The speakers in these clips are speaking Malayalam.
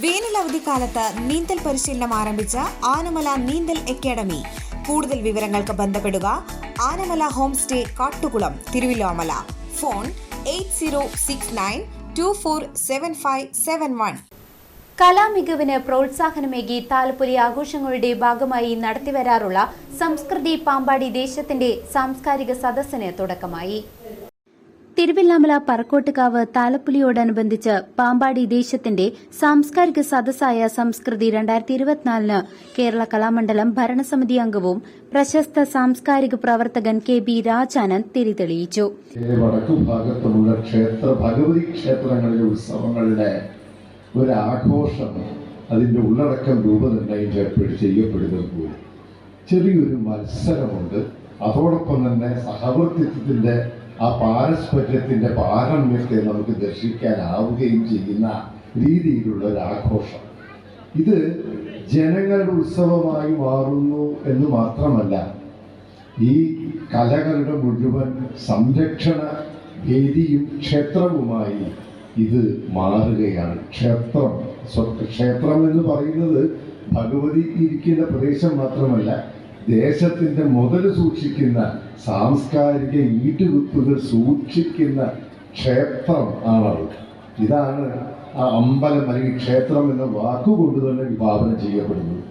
വേനൽ അവധിക്കാലത്ത് നീന്തൽ പരിശീലനം ആരംഭിച്ച ആനമല നീന്തൽ അക്കാദമി. കൂടുതൽ വിവരങ്ങൾക്ക് ബന്ധപ്പെടുക Anamala home stay Kattukulam Thiruvilwamala. Phone eight zero six nine two four seven five seven one. കലാമികവിന് പ്രോത്സാഹനമേകി താലപ്പൊലി ആഘോഷങ്ങളുടെ ഭാഗമായി നടത്തിവരാറുള്ള സംസ്കൃതി പാമ്പാടി ദേശത്തിന്റെ സാംസ്കാരിക സദസ്സിന് തുടക്കമായി. തിരുവില്ലാമല പറക്കോട്ടുകാവ് താലപ്പുലിയോടനുബന്ധിച്ച് പാമ്പാടി ദേശത്തിന്റെ സാംസ്കാരിക സദസ്സായ സംസ്കൃതി രണ്ടായിരത്തി ഇരുപത്തിനാലിന് കേരള കലാമണ്ഡലം ഭരണസമിതി അംഗവും പ്രശസ്ത സാംസ്കാരിക പ്രവർത്തകൻ കെ ബി രാജാനന്ദ് തിരിതെളിയിച്ചു. വടക്കുഭാഗത്തുള്ള ക്ഷേത്ര ഭഗവതി ക്ഷേത്രങ്ങളിലെ ഉത്സവങ്ങളുടെ ഒരു ആഘോഷം അതിന്റെ ഉള്ളടക്കം ചെയ്യപ്പെട്ട് ചെയ്യപ്പെടുന്നത് ചെറിയൊരു മത്സരമുണ്ട്. അതോടൊപ്പം തന്നെ സഹവർത്തിത്വത്തിന്റെ ആ പാരസ്പര്യത്തിന്റെ പാരമ്യത്തെ നമുക്ക് ദർശിക്കാനാവുകയും ചെയ്യുന്ന രീതിയിലുള്ള ഒരു ആഘോഷം. ഇത് ജനങ്ങളുടെ ഉത്സവമായി മാറുന്നു എന്ന് മാത്രമല്ല ഈ കലകളുടെ മുഴുവൻ സംരക്ഷണ വേദിയും ക്ഷേത്രവുമായി ഇത് മാറുകയാണ്. ക്ഷേത്രം ക്ഷേത്രം എന്ന് പറയുന്നത് ഭഗവതി ഇരിക്കുന്ന പ്രദേശം മാത്രമല്ല ദേശത്തിന്റെ മുതൽ സൂക്ഷിക്കുന്ന സാംസ്കാരിക ഈട്ടുകുത്തുകൾ സൂക്ഷിക്കുന്ന ക്ഷേത്രം ആണത്. ഇതാണ് ആ അമ്പലം അല്ലെങ്കിൽ ക്ഷേത്രം എന്ന വാക്കുകൊണ്ട് തന്നെ വിഭാവനം ചെയ്യപ്പെടുന്നത്.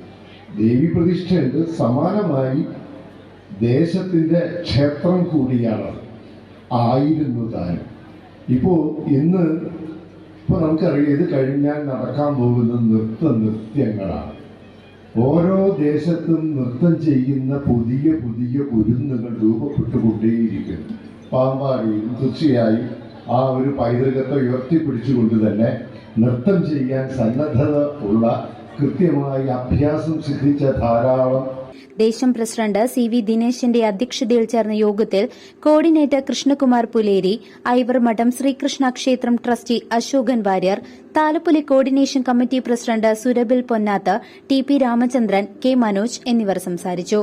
ദേവി പ്രതിഷ്ഠയുണ്ട്. സമാനമായി ദേശത്തിന്റെ ക്ഷേത്രം കൂടിയാണ്. ആയിരുന്നു താനും ഇപ്പോൾ ഇന്ന് ഇപ്പോൾ നമുക്കറിയാം ഇത് കഴിഞ്ഞാൽ നടക്കാൻ പോകുന്ന നൃത്ത നൃത്യങ്ങളാണ്. ഓരോ ദേശത്തും നൃത്തം ചെയ്യുന്ന പുതിയ പുതിയ കുരുന്നുകൾ രൂപപ്പെട്ടുകൊണ്ടേയിരിക്കുന്നു. പാമ്പാടിയും തീർച്ചയായും ആ ഒരു പൈതൃകത്തെ ഉയർത്തിപ്പിടിച്ചുകൊണ്ട് തന്നെ നൃത്തം ചെയ്യാൻ സന്നദ്ധത ഉള്ള കൃത്യമായി അഭ്യാസം സിദ്ധിച്ച ധാരാളം ദേശം പ്രസിഡന്റ് സി വി ദിനേശിന്റെ അധ്യക്ഷതയിൽ ചേർന്ന യോഗത്തിൽ കോർഡിനേറ്റർ കൃഷ്ണകുമാർ പുലേരി ഐവർ മഠം ശ്രീകൃഷ്ണ ക്ഷേത്രം trustee Ashokan Warrier Thalappoli coordination committee president Surabil Ponnath T P Ramachandran K Manoj എന്നിവർ സംസാരിച്ചു.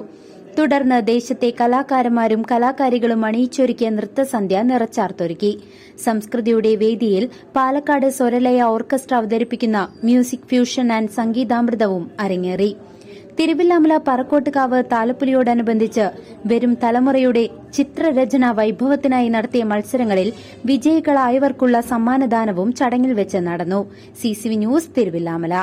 തുടർന്ന് ദേശത്തെ കലാകാരന്മാരും കലാകാരികളും അണിയിച്ചൊരുക്കിയ നൃത്തസന്ധ്യ നിറച്ചാർത്തൊരുക്കി. സംസ്കൃതിയുടെ വേദിയിൽ പാലക്കാട് സ്വരലയ ഓർക്കസ്ട്ര അവതരിപ്പിക്കുന്ന മ്യൂസിക് ഫ്യൂഷൻ ആൻഡ് സംഗീതാമൃതവും അരങ്ങേറി. തിരുവില്ലാമല പറക്കോട്ടുകാവ് താലപ്പുലിയോടനുബന്ധിച്ച് വരും തലമുറയുടെ ചിത്രരചന വൈഭവത്തിനായി നടത്തിയ മത്സരങ്ങളിൽ വിജയികളായവർക്കുള്ള സമ്മാനദാനവും ചടങ്ങിൽ വെച്ച് നടന്നു. C news Thiruvilwamala.